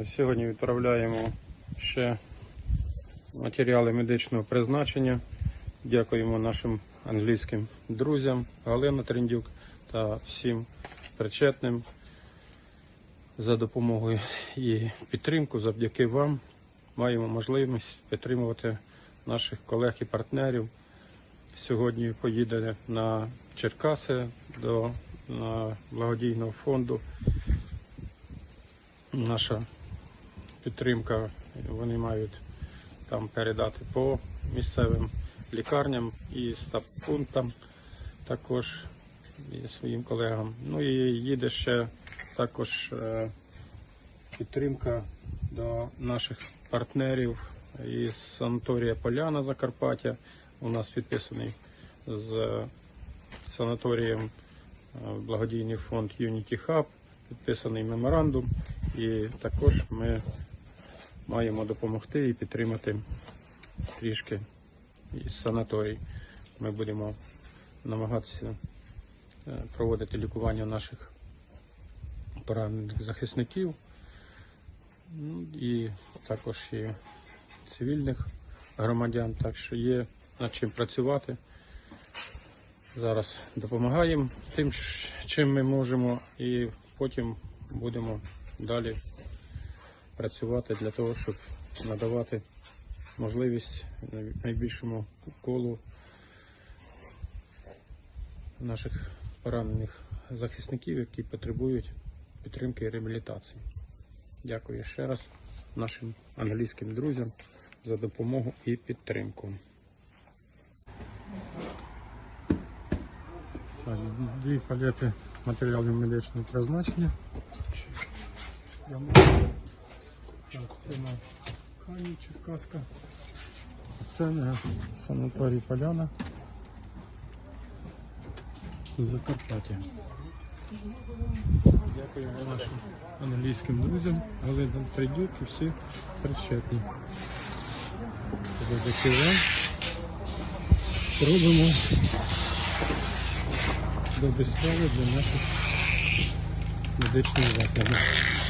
Е, Сьогодні відправляємо ще матеріали медичного призначення. Дякуємо нашим англійським друзям Галина Трендюк та всім причетним за допомогою і підтримку. Завдяки вам маємо можливість підтримувати наших колег і партнерів. Сьогодні поїде на Черкаси до благодійного фонду. Наша підтримка вони мають там передати по місцевим лікарням і стаб-пунктам також і своїм колегам. Ну і їде ще також е, підтримка до наших партнерів із санаторія Поляна Закарпаття. У нас підписаний з санаторієм е, благодійний фонд Unity Hub, підписаний меморандум, і також ми маємо допомогти і підтримати трішки із санаторій. Ми будемо намагатися е, проводити лікування наших поранених захисників ну, і також і цивільних громадян, так що є над чим працювати. Зараз допомагаємо тим, чим ми можемо, і потім будемо далі працювати для того, щоб надавати можливість найбільшому колу наших поранених захисників, які потребують підтримки і реабілітації. Дякую ще раз нашим англійським друзям за допомогу і підтримку. Дві палети матеріалів медичного призначення. Так, це на Кані Черкаска. Це на санаторій Поляна. Закарпаття. Дякую нашим англійським друзям, Галина Тридюк і всі причетні. Робимо добрі справи для наших медичних закладів.